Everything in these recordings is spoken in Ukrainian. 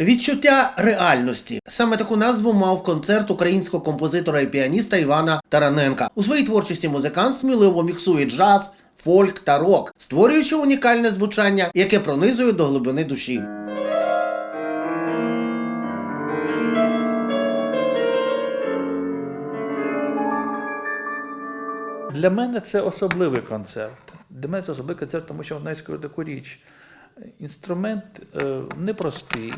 Відчуття реальності саме таку назву мав концерт українського композитора і піаніста Івана Тараненка. У своїй творчості музикант сміливо міксує джаз, фольк та рок, створюючи унікальне звучання, яке пронизує до глибини душі. Для мене це особливий концерт. Для мене це особливий концерт, тому що скажу таку річ. Інструмент е, непростий,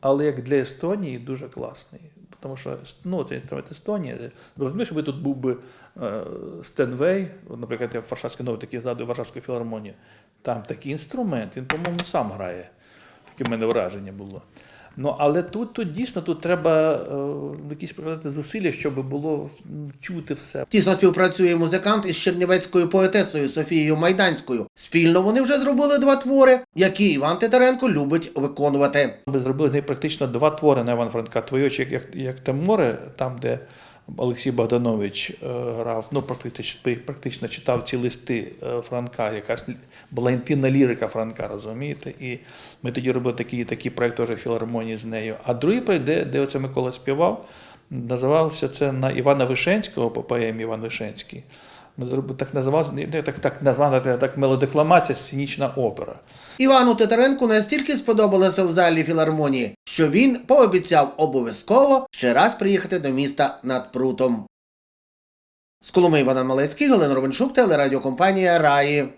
але як для Естонії дуже класний. Тому що ну, це інструмент Естонії. Розумієш, якби тут був би е, Стенвей, наприклад, я в Варшавській нові такі згадую Варшавської філармонії. Там такий інструмент, він, по-моєму, сам грає. Таке в мене враження було. Ну, але тут, тут дійсно тут треба е, якісь прикладати зусилля, щоб було чути все. Тісно співпрацює музикант із чернівецькою поетесою Софією Майданською. Спільно вони вже зробили два твори, які Іван Титаренко любить виконувати. Ми зробили з неї практично два твори на Іван Франка. Твоє очі, як, як, як те море, там, де Олексій Богданович е, грав, ну, практично, практично читав ці листи е, Франка, якась була інтимна лірика Франка, розумієте? І ми тоді робили такий, такі проєкт теж філармонії з нею. А другий проєкт, де, де оце Микола співав, називався це на Івана Вишенського по поемі Іван Вишенський. Так називався, не, так, так названа так мелодекламація, сценічна опера. Івану Титаренку настільки сподобалося в залі філармонії, що він пообіцяв обов'язково ще раз приїхати до міста над прутом. З Коломи Івана Малецький, Галина Ровенчук, телерадіокомпанія Раї.